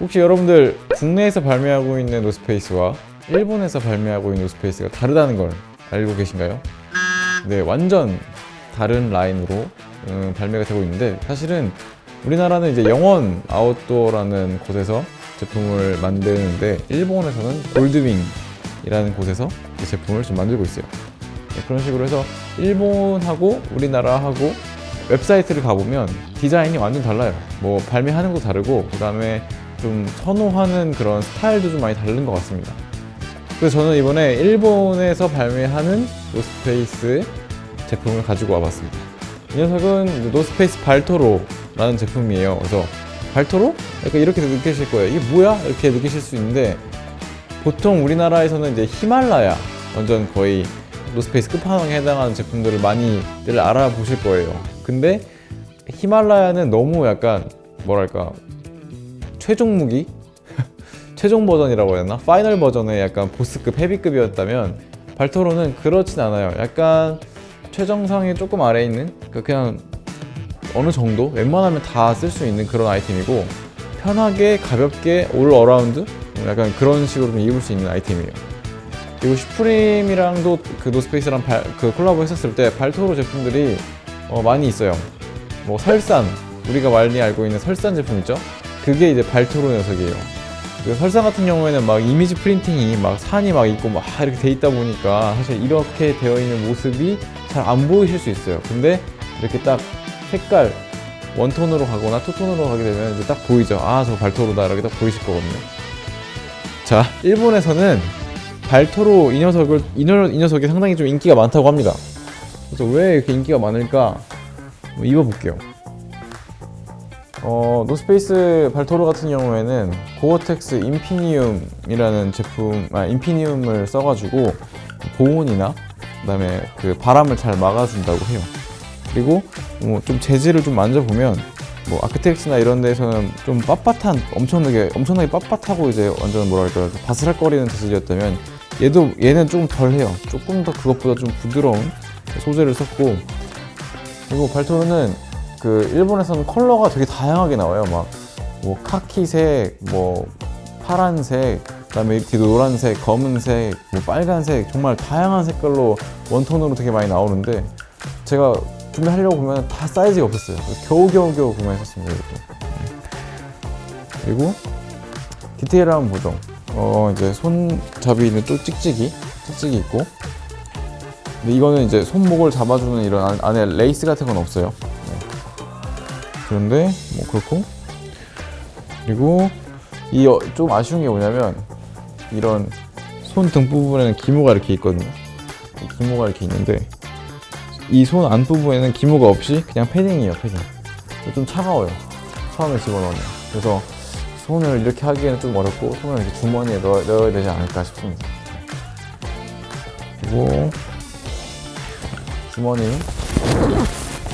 혹시 여러분들 국내에서 발매하고 있는 노스페이스와 일본에서 발매하고 있는 노스페이스가 다르다는 걸 알고 계신가요? 네, 완전 다른 라인으로 음, 발매가 되고 있는데 사실은 우리나라는 이제 영원 아웃도어라는 곳에서 제품을 만드는데 일본에서는 골드윙이라는 곳에서 이 제품을 좀 만들고 있어요. 네, 그런 식으로 해서 일본하고 우리나라하고 웹사이트를 가보면 디자인이 완전 달라요. 뭐 발매하는 것도 다르고 그다음에 좀 선호하는 그런 스타일도 좀 많이 다른 것 같습니다. 그래서 저는 이번에 일본에서 발매하는 노스페이스 제품을 가지고 와봤습니다. 이 녀석은 노스페이스 발토로라는 제품이에요. 그래서 발토로? 약간 이렇게 느끼실 거예요. 이게 뭐야? 이렇게 느끼실 수 있는데 보통 우리나라에서는 이제 히말라야 완전 거의 노스페이스 끝판왕에 해당하는 제품들을 많이들 알아보실 거예요. 근데 히말라야는 너무 약간 뭐랄까 최종 무기 최종 버전이라고 해야 되나? 파이널 버전의 약간 보스급 헤비급이었다면 발토로는 그렇진 않아요. 약간 최정상의 조금 아래에 있는 그 그냥 어느 정도 웬만하면 다 쓸 수 있는 그런 아이템이고 편하게 가볍게 올 어라운드 약간 그런 식으로 좀 입을 수 있는 아이템이에요. 그리고 슈프림이랑도 그 노스페이스랑 발- 그 콜라보 했었을 때 발토로 제품들이 어, 많이 있어요. 뭐 설산 우리가 많이 알고 있는 설산 제품 있죠? 그게 이제 발토로 녀석이에요. 그 설산 같은 경우에는 막 이미지 프린팅이 막 산이 막 있고 막 이렇게 돼 있다 보니까 사실 이렇게 되어 있는 모습이 잘 안 보이실 수 있어요. 근데 이렇게 딱 색깔 원톤으로 가거나 투톤으로 가게 되면 이제 딱 보이죠. 아, 저 발토로다. 이렇게 딱 보이실 거거든요. 자, 일본에서는 발토로 이 녀석을 이 녀석이 상당히 좀 인기가 많다고 합니다. 그래서 왜 이렇게 인기가 많을까? 한번 입어볼게요. 어, 노스페이스 발토로 같은 경우에는 고어텍스 인피니움이라는 제품, 아, 인피니움을 써가지고 보온이나 그다음에 그 바람을 잘 막아준다고 해요. 그리고 뭐 좀 재질을 좀 만져보면 뭐 아크텍스나 이런 데에서는 좀 빳빳한 엄청나게 엄청나게 빳빳하고 이제 완전 뭐랄까 바스락거리는 재질이었다면 얘도 얘는 조금 덜해요. 조금 더 그것보다 좀 부드러운 소재를 썼고 그리고 발토르는 그 일본에서는 컬러가 되게 다양하게 나와요. 막 뭐 카키색, 뭐 파란색, 그다음에 이렇게 노란색, 검은색, 뭐 빨간색 정말 다양한 색깔로 원톤으로 되게 많이 나오는데 제가 구매하려고 보면 다 사이즈가 없었어요. 그래서 겨우겨우 겨우 구매했었습니다. 이것도. 그리고 디테일을 한번 보죠. 어 이제 손잡이는 또 찍찍이, 찍찍이 있고. 근데 이거는 이제 손목을 잡아주는 이런 안- 안에 레이스 같은 건 없어요. 네. 그런데 뭐 그렇고 그리고 이 좀 아쉬운 게 뭐냐면 이런 손등 부분에는 기모가 이렇게 있거든요. 이 기모가 이렇게 있는데 이 손 안 부분에는 기모가 없이 그냥 패딩이에요, 패딩. 좀 차가워요. 처음에 집어넣으면. 그래서 손을 이렇게 하기에는 좀 어렵고 손을 이렇게 주머니에 넣어, 넣어야 되지 않을까 싶습니다. 그리고 주머니는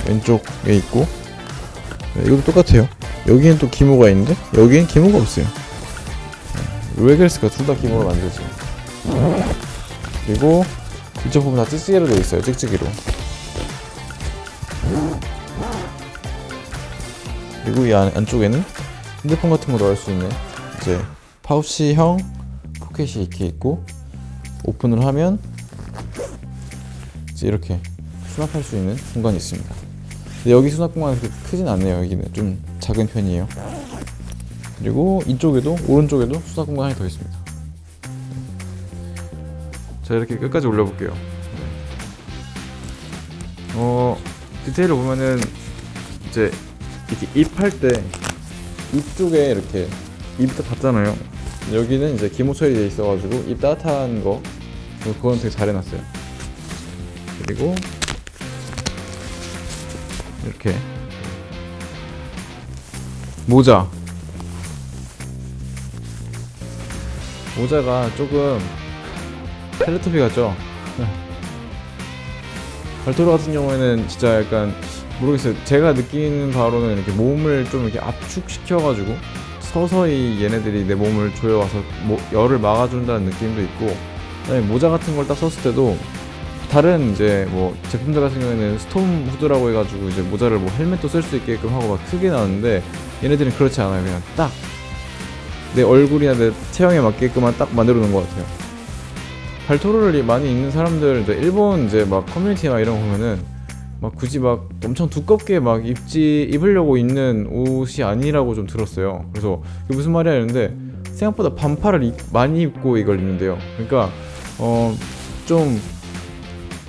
왼쪽에 있고 네, 이것도 똑같아요. 여기엔 또 기모가 있는데 여기엔 기모가 없어요. 네, 왜 그랬을까? 둘다 기모로 만들지. 그리고 이쪽 부분 다 찍찍이로 되어 있어요. 찍찍이로. 그리고 이 안, 안쪽에는 핸드폰 같은 거 넣을 수 있는 이제 파우치형 포켓이 이렇게 있고 오픈을 하면 이제 이렇게 수납할 수 있는 공간이 있습니다. 여기 수납 공간이 그렇게 크진 않네요. 여기는 좀 작은 편이에요. 그리고 이쪽에도 오른쪽에도 수납 공간이 더 있습니다. 자 이렇게 끝까지 올려볼게요. 네. 어 디테일을 보면은 이제 이렇게 입할 때 입쪽에 이렇게 입도 닿잖아요. 여기는 이제 기모 처리돼 있어가지고 입 따뜻한 거 그건 되게 잘 해놨어요. 그리고 이렇게 모자 모자가 조금 텔레토비 같죠? 발토르 같은 경우에는 진짜 약간 모르겠어요. 제가 느끼는 바로는 이렇게 몸을 좀 이렇게 압축시켜가지고 서서히 얘네들이 내 몸을 조여와서 모- 열을 막아준다는 느낌도 있고 그다음에 모자 같은 걸 딱 썼을 때도 다른 이제 뭐 제품들 같은 경우에는 스톰 후드라고 해가지고 이제 모자를 뭐 헬멧도 쓸 수 있게끔 하고 막 크게 나왔는데 얘네들은 그렇지 않아요. 그냥 딱 내 얼굴이나 내 체형에 맞게끔만 딱 만들어 놓은 것 같아요. 발토르를 많이 입는 사람들 이제 일본 이제 막 커뮤니티나 이런 거 보면은 막 굳이 막 엄청 두껍게 막 입지 입으려고 입는 옷이 아니라고 좀 들었어요. 그래서 이게 무슨 말이야 했는데 생각보다 반팔을 입- 많이 입고 이걸 입는데요. 그러니까 어좀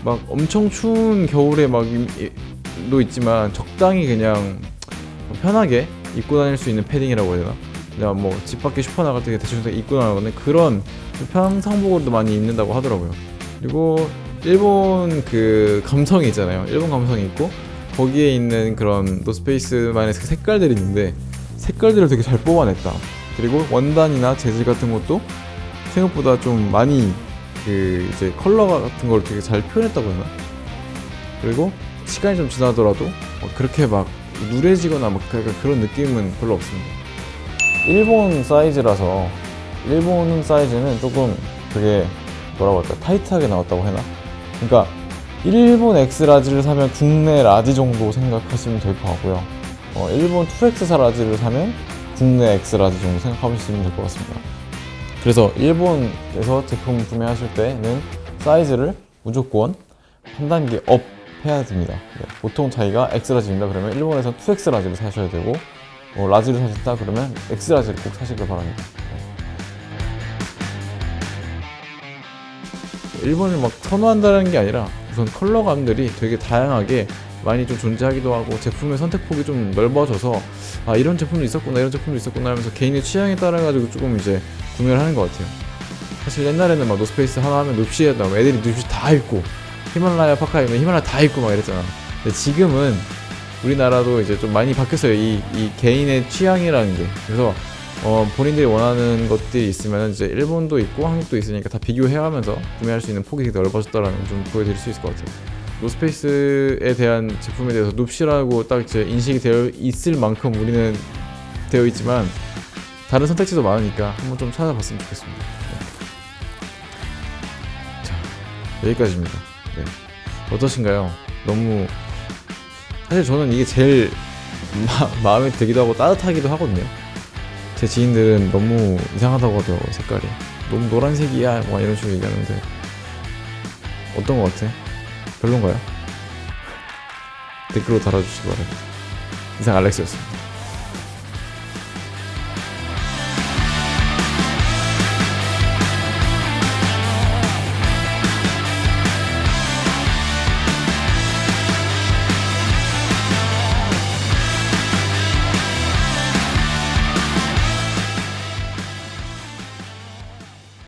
막 엄청 추운 겨울에 막도 있지만 적당히 그냥 편하게 입고 다닐 수 있는 패딩이라고 해야 되나? 내가 뭐집 밖에 슈퍼 나갈 때 대충 입고 나가는 그런 평상복으로도 많이 입는다고 하더라고요. 그리고 일본 그 감성이 있잖아요. 일본 감성이 있고 거기에 있는 그런 노스페이스만의 그 색깔들이 있는데 색깔들을 되게 잘 뽑아냈다. 그리고 원단이나 재질 같은 것도 생각보다 좀 많이 그 이제 컬러 같은 걸 되게 잘 표현했다고 해나? 그리고 시간이 좀 지나더라도 뭐 그렇게 막 누래지거나 막 약간 그런 느낌은 별로 없습니다. 일본 사이즈라서 일본 사이즈는 조금 되게 뭐라고 할까 타이트하게 나왔다고 해나? 그러니까 일본 X 라지를 사면 국내 라지 정도 생각하시면 될 것 같고요. 어, 일본 2X 라지를 사면 국내 X 라지 정도 생각하시면 될 것 같습니다. 그래서 일본에서 제품 구매하실 때는 사이즈를 무조건 한 단계 업 해야 됩니다. 네, 보통 차이가 X 라지입니다. 그러면 일본에서 2X 라지를 사셔야 되고 어, 라지를 사셨다 그러면 X 라지를 꼭 사시길 바랍니다. 네. 일본을 막 선호한다는 게 아니라 우선 컬러감들이 되게 다양하게 많이 좀 존재하기도 하고 제품의 선택폭이 좀 넓어져서 아 이런 제품도 있었구나 이런 제품도 있었구나 하면서 개인의 취향에 따라 가지고 조금 이제 구매를 하는 것 같아요. 사실 옛날에는 막 노스페이스 하나 하면 눕시에다 애들이 눕시 다 입고 히말라야 파카 입으면 히말라야 다 입고 막 이랬잖아. 근데 지금은 우리나라도 이제 좀 많이 바뀌었어요. 이, 이 개인의 취향이라는 게. 그래서 어, 본인들이 원하는 것들이 있으면 이제 일본도 있고 한국도 있으니까 다 비교해 가면서 구매할 수 있는 폭이 넓어졌다라는 걸좀 보여드릴 수 있을 것 같아요. 노스페이스에 대한 제품에 대해서 눕시라고 딱 이제 인식이 되어 있을 만큼 우리는 되어 있지만 다른 선택지도 많으니까 한번 좀 찾아봤으면 좋겠습니다. 네. 자 여기까지입니다. 네. 어떠신가요? 너무 사실 저는 이게 제일 마, 마음에 들기도 하고 따뜻하기도 하거든요. 제 지인들은 너무 이상하다고 하더라고요 색깔이 너무 노란색이야 뭐 이런 식으로 얘기하는데 어떤 거 같아? 별론가요? 댓글로 달아주시기 바랍니다 이상 알렉스였습니다